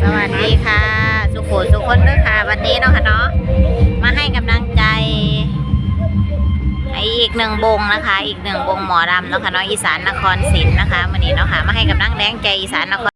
สวัสดีค่ะ สุขสุขคนด้วยค่ะ วันนี้เนาะค่ะเนาะมาให้กำลังใจอีกหนึ่งวงนะคะ อีกหนึ่งวงหมอรำเนาะค่ะเนาะอีสานนครศรีนะคะวันนี้เนาะค่ะมาให้กำลังแรงใจอีสานนคร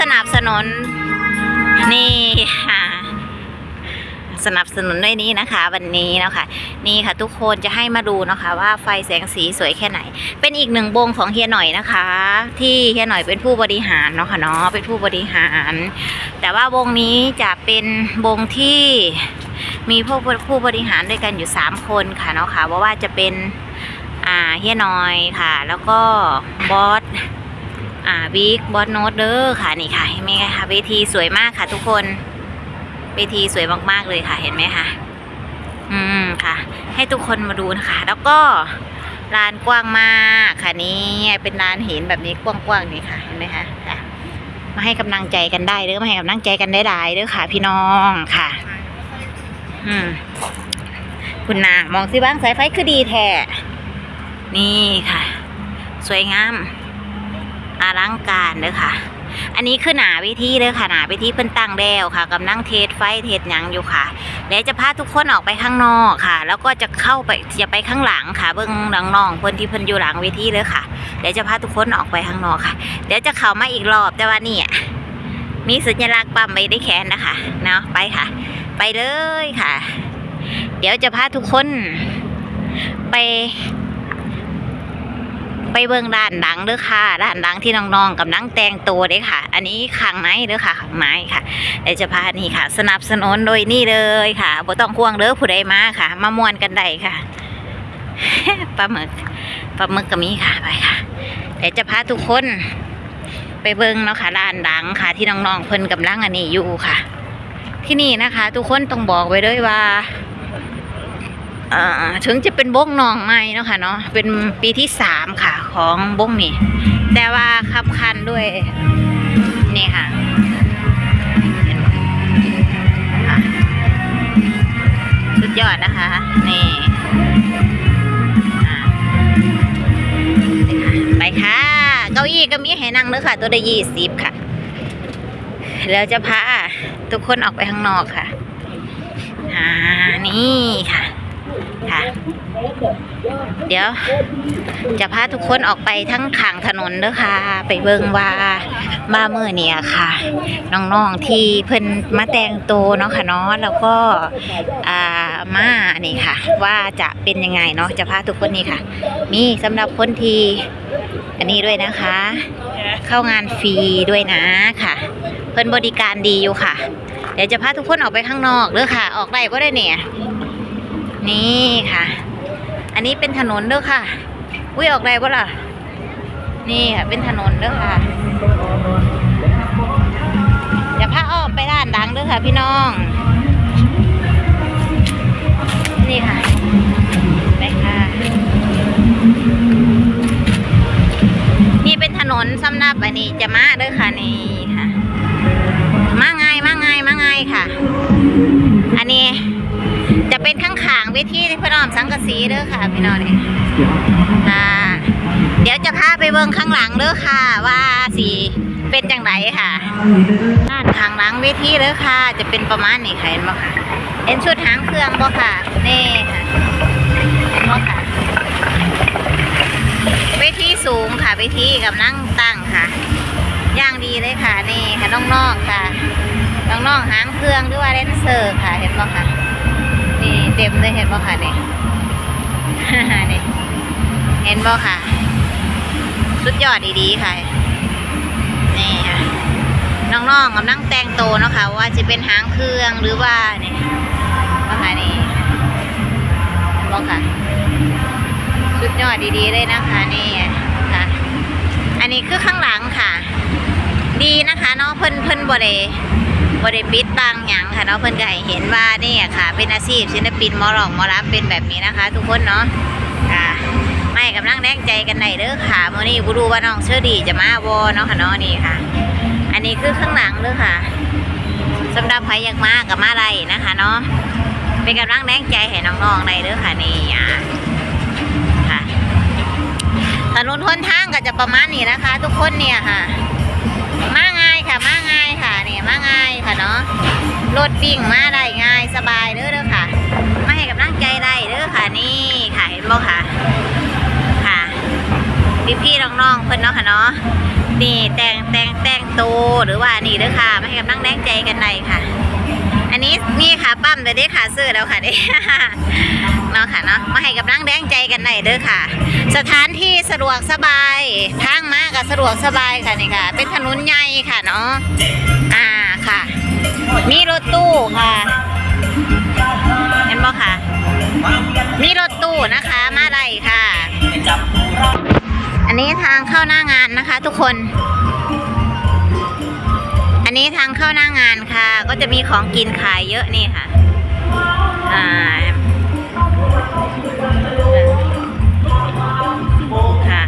สนับสนุน นี่ค่ะ สนับสนุนด้วยนี้นะคะ วันนี้นะคะนี่ค่ะ ทุกคนจะให้มาดูนะคะ ว่าไฟแสงสีสวยแค่ไหน เป็นอีกหนึ่งวงของเฮียหน่อยนะคะ ที่เฮียหน่อยเป็นผู้บริหารเนาะค่ะเนาะเป็นผู้บริหาร แต่ว่าวงนี้จะเป็นวงที่มีผู้ผู้บริหารด้วยกันอยู่สามคนค่ะเนาะค่ะว่าว่าจะเป็นเฮียหน่อยค่ะ แล้วก็บอส อ่าบิ๊กบอสโนดเดอร์ค่ะนี่ค่ะเห็นไหมคะเวทีสวยมากค่ะทุกคนเวทีสวยมากๆเลยค่ะ เห็นไหมคะอืมค่ะ ให้ทุกคนมาดูนะคะ แล้วก็ลานกว้างมากค่ะนี่เป็นลานหินแบบนี้กว้างๆนี่ค่ะเห็นไหมคะค่ะมาให้กำลังใจกันได้เด้อมาให้กำลังใจกันได้หลายเด้อค่ะ พี่น้องค่ะ อืมคุณนามองสิบ้างสายไฟคือดีแท้นี่ค่ะ สวยงาม อลังการเด้อค่ะ อันนี้คือหนาวิธีเด้อค่ะหนาวิธีเพิ่นตั้งแล้วค่ะกำลังเทสไฟเทสยังอยู่ค่ะ แล้วจะพาทุกคนออกไปข้างนอกค่ะ แล้วก็จะเข้าไปจะไปข้างหลังค่ะ เบื้องหลังน้องเพิ่นที่เพิ่นอยู่หลังเวทีเลยค่ะเดี๋ยวจะพาทุกคนออกไปข้างนอกค่ะ เดี๋ยวจะเข้ามาอีกรอบแต่ว่านี่มีสัญลักษณ์ปั๊มไว้ได้แขนนะคะเนาะไปค่ะ ไปเลยค่ะ เดี๋ยวจะพาทุกคนไป ไปเบิ่งด้านหลังเด้อค่ะ ด้านหลังที่น้องๆกำลังแต่งตัวเด้อค่ะ อันนี้ข้างในเด้อค่ะข้างในค่ะเดี๋ยวจะพานี่ค่ะ สนับสนุนโดยนี่เลยค่ะบ่ต้องห่วงเด้อผู้ใดมาค่ะ มามวนกันได้ค่ะปลาหมึกปลาหมึกก็มีค่ะไปค่ะเดี๋ยวจะพาทุกคน ไปเบิ่งเนาะค่ะด้านหลังค่ะ ที่น้องๆเพิ่นกำลังอันนี้อยู่ค่ะ ที่นี่นะคะ ทุกคนต้องบอกไว้ด้วยว่า ถึงจะเป็นบงนองใหม่เนาะค่ะเนาะเป็นปีที่สามค่ะของบงนี่ แต่ว่าขับคันด้วยนี่ค่ะสุดยอดนะคะ นี่ไปค่ะ เก้าอี้ก็มีให้นั่งเด้อค่ะ ตัวละยี่สิบค่ะ แล้วจะพาทุกคนออกไปข้างนอกค่ะ อ่า นี่ค่ะ ค่ะ เดี๋ยว จะพาทุกคนออกไปทั้งขางถนนเด้อค่ะ ไปเบิ่งว่ามาเมื่อเนี่ยค่ะ น้องๆที่เพิ่นมาแต่งโตวเนาะค่ะเนาะแล้วก็อ่ามานี่ค่ะ ว่าจะเป็นยังไงเนาะจะพาทุกคนนี่ค่ะ มีสำหรับคนที่อันนี้ด้วยนะคะ เข้างานฟรีด้วยนะค่ะ เพิ่นบริการดีอยู่ค่ะ เดี๋ยวจะพาทุกคนออกไปข้างนอกเด้อค่ะ ออกได้ก็ได้เนี่ย นี่ค่ะ อันนี้เป็นถนนเด้อค่ะ อุ้ยออกได้บ่ล่ะ นี่ค่ะ เป็นถนนเด้อค่ะอย่าพาอ้อมไปด้านดังเด้อค่ะ พี่น้อง นี่ค่ะไปค่ะ นี่เป็นถนนสำหรับอันนี้จะมาเด้อค่ะนี่ค่ะ มาไงมาไงมาไงค่ะ อันนี้ จะเป็นข้างขางเวทีที่พี่น้องสังกะสีเด้อค่ะพี่น้องนี่ค่ะเดี๋ยวจะพาไปเบิ่งข้างหลังเด้อค่ะ ว่าสีเป็นจังไดค่ะด้านข้างหลังเวทีเด้อค่ะ จะเป็นประมาณนี้ค่ะเห็นบ่ค่ะเห็นชุดหางเครื่องบ่ค่ะนี่ค่ะเห็นบ่ค่ะเวทีสูงค่ะเวทีกำลังตั้งค่ะย่างดีเลยค่ะนี่ค่ะน้องๆค่ะน้องๆหางเครื่องหรือว่าแดนเซอร์ค่ะเห็นบ่ค่ะ เต็มเลยเห็นบ่ค่ะนี่นี่เห็นบ่ค่ะ สุดยอดดีๆค่ะนี่ค่ะน้องๆกำลังแต่งโตเนาะค่ะว่าจะเป็นหางเครื่องหรือว่าเนี่บ่ค่ะนี่เห็นบ่ค่ะ สุดยอดดีๆเลยนะคะนี่ค่ะ อันนี้คือข้างหลังค่ะ ดีนะคะเนาะเพิ่นเพิ่นบ่ได้ บ่ได้ปิดบางหยังค่ะเนาะเพิ่นก็ให้เห็นว่านี่ค่ะ เป็นอาชีพศิลปินมอร้องมอรับเป็นแบบนี้นะคะ ทุกคนเนาะค่ะไม่กำลังแรงใจกันได้เด้อค่ะมื้อนี้บ่รู้ว่าน้องเชอรี่จะมาบ่เนาะค่ะเนาะนี่ค่ะ อันนี้คือข้างหลังเด้อค่ะสำหรับใครอยากมาก็มาได้นะคะเนาะเป็นกำลังแรงใจให้น้องๆได้เด้อค่ะนี่อะค่ะถนนทนทางก็จะประมาณนี้นะคะ ทุกคนเนี่ยค่ะ มาง่ายค่ะมาง่ายค่ะเนี่ยมาง่ายค่ะเนาะรถวิ่งมาได้ง่ายสบายเด้อเด้อค่ะ มาให้กำลังใจได้เด้อค่ะนี่ค่ะเห็นบ่ค่ะ ค่ะพี่พี่น้องๆเพื่อนเนาะค่ะเนาะนี่แต่งแต่งแต่งตัวหรือว่านี่เด้อค่ะมาให้กำลังแรงใจกันได้ค่ะ อันนี้นี่ค่ะปั้มเด้อเด้ค่ะซื้อแล้วค่ะเด้เนาะค่ะเนาะมาให้กำลังแรงใจกันได้เด้อค่ะ สถานที่สะดวกสบายทางมาก็สะดวกสบายค่ะนี่ค่ะ เป็นถนนใหญ่ค่ะเนาะอ่าค่ะ มีรถตู้ค่ะเห็นบ่ค่ะ มีรถตู้นะคะมาได้ค่ะ อันนี้ทางเข้าหน้างานนะคะ ทุกคน นี้ทางเข้าหน้างานค่ะ ก็จะมีของกินขายเยอะนี่ค่ะอ่าค่ะ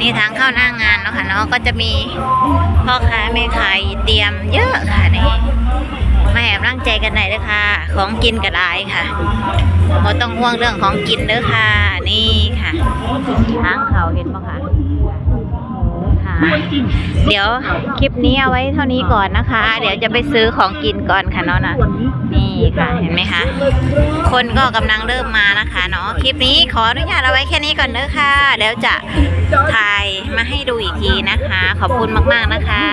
นี่ทางเข้าหน้างานเนาะค่ะเนาะก็จะมีพ่อค้าแม่ขายเตรียมเยอะค่ะนี่มาแอบร่างใจกันหน่อยเด้อค่ะ ของกินกระไดค่ะบ่ต้องห่วงเรื่องของกินเด้อค่ะ นี่ค่ะทางเขาเห็นปะคะ เดี๋ยวคลิปนี้เอาไว้เท่านี้ก่อนนะคะ เดี๋ยวจะไปซื้อของกินก่อนค่ะเนาะนะนี่ค่ะเห็นไหมคะ คนก็กำลังเริ่มมานะคะเนาะคลิปนี้ขออนุญาตเอาไว้แค่นี้ก่อนเด้อค่ะ เดี๋ยวจะถ่ายมาให้ดูอีกทีนะคะ ขอบคุณมากๆนะคะ